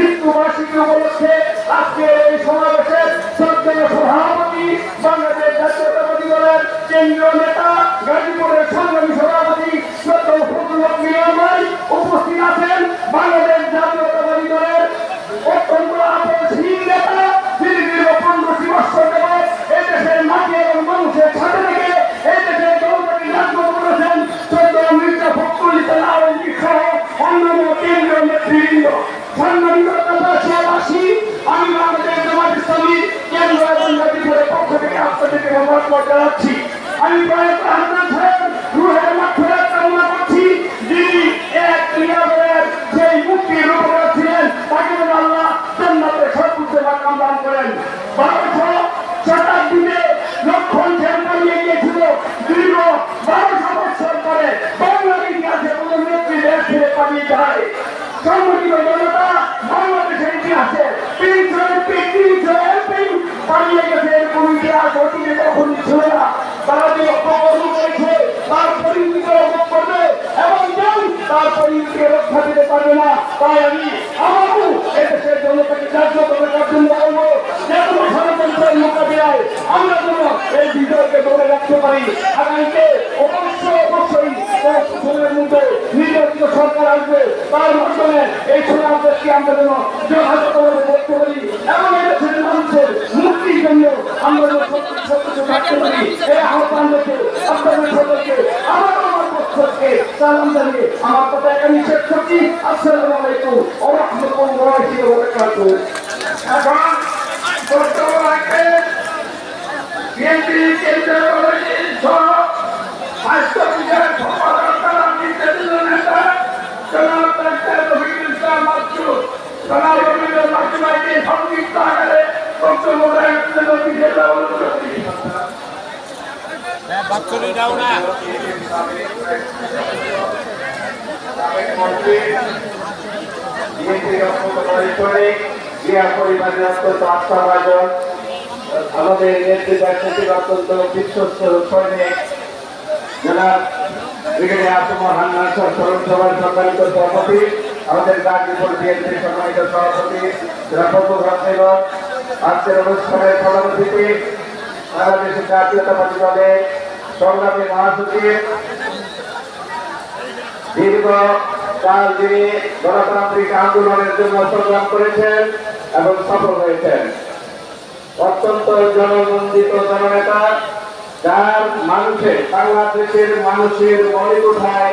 মৃত্যুবার্ষিকী উপলক্ষে আজকে এই সমাবেশের শ্রদ্ধেয় সভাপতি, বাংলাদেশ জাতীয়তাবাদী দলের কেন্দ্রীয় নেতা, গাজীপুরের সংগ্রামী সভাপতি মিয়ামাই উপস্থিত আছেন। বাংলাদেশ জাতীয়তাবাদী দলের অত্যন্ত আপসহীন নেতা, যিনি দীর্ঘ পনেরোটি বছর যাবৎ এই দেশের মাটি এবং মানুষের সাথে থেকে এই দেশের জনতাকে করেছেন। শ্রদ্ধেয় মির্জা ফখরুল ইসলাম সহ অন্যান্য কেন্দ্রীয় নেতৃবৃন্দ। আমি বাংলাদেশ জামাত ইসলামী কেন্দ্র এবং গাজীপুরের পক্ষ থেকে আপনাদেরকে ধন্যবাদ জানাচ্ছি। আমি প্রয়াত হাসান সাহেব রুহের মাঠের কামনা করছি, যিনি এক নিরাপদের সেই মুক্তির রূপকার ছিলেন, তাকে আল্লাহ জান্নাতে সর্বোচ্চ মাকাম দান করেন। বারোশো শতাব্দীতে লক্ষণ ধ্যান পালিয়ে গিয়েছিল, দীর্ঘ বারোশো বছর পরে যায়। সরকার আসবে, তার মাধ্যমে এই সোনাদেশকে আমরা যেন যথাযথভাবে করতে পারি এবং এই দেশের মানুষের মুক্তির জন্য আমরা সত্য থাকতে পারি এই আহ্বান রেখে আপনাদের সকলকে, আমার কথা এখানে শেষ কমিটির সহ স্বাস্থ্য বিভাগ সম্পাদক নির্যাতিত নেতা জনাব ডাক্তার রফিকুল ইসলাম মাসুদ জনাব রবীন্দ্র মাসুমাইকে সংক্ষিপ্ত আকারে বক্তব্য রাখার জন্য বিশেষ অনুরোধ করছি বাচ্চুরি দাও না পরিবারের অত্যন্ত আস্থাভাজন আমাদের নেতৃত্বের অত্যন্ত বিশ্বস্ত সৈনিক জনাব ব্রিগেডিয়ার আসমর হান্নান স্মরণ সভার সম্মানিত সভাপতি। আমাদের গাজীপুর বিএনপির সম্মানিত সভাপতি রাফতুল আজকের অনুষ্ঠানের প্রধান অতিথি বাংলাদেশের জাতীয়তাবাদী দলের সংগ্রামী মহাসচিব। দীর্ঘ কাল তিনি গণতান্ত্রিক আন্দোলনের জন্য সংগ্রাম করেছেন এবং সফল হয়েছেন। অত্যন্ত জননন্দিত জননেতা, যার মানুষের বাংলাদেশের মানুষের মনে কোঠায়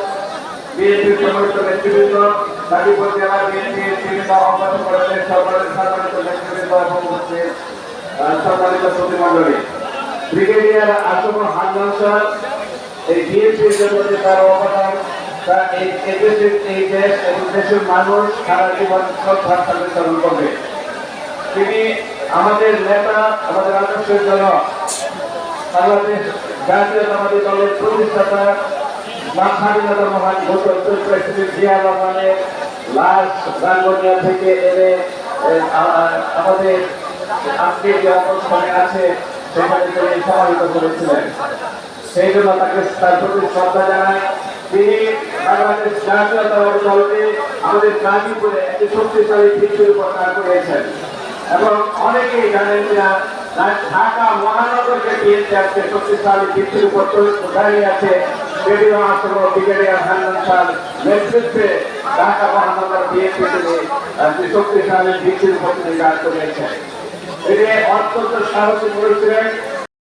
বিএনপির সম্মানিত নেতৃবৃন্দ গাজীপুর জেলা বিএনপির বিভিন্ন অঙ্গন কলেজের সরকারের সম্মানিত নেতৃবৃন্দ এবং সম্মানিত প্রতিমন্ডলী ব্রিগেডিয়ার আসমর হান্নান স্যার, এই বিএনপির জন্য যে তার অবদান, তা এই এদেশের এই দেশ এবং দেশের মানুষ সারা প্রতিষ্ঠাতা বাক স্বাধীনতা মহান ঘোষক প্রেসিডেন্ট জিয়া রহমানের লাশ রাঙ্গনিয়া থেকে এনে আমাদের আজকে যে অবস্থানে আছে সেখানে তিনি সমাহিত করেছিলেন সেই জন্য তাকে তার প্রতি শ্রদ্ধা জানায় তিনি বাংলাদেশ জাতীয়তাবাদী দলকে আমাদের গাজীপুরে শক্তিশালী ভিত্তির উপর আছে। রেডিও আসল ব্রিগেডিয়ার হান্নান খান নেতৃত্বে ঢাকা মহানগর বিএনপি তিনি শক্তিশালী ভিত্তির উপর তিনি কাজ করেছেন তিনি অত্যন্ত সাহসী করেছিলেন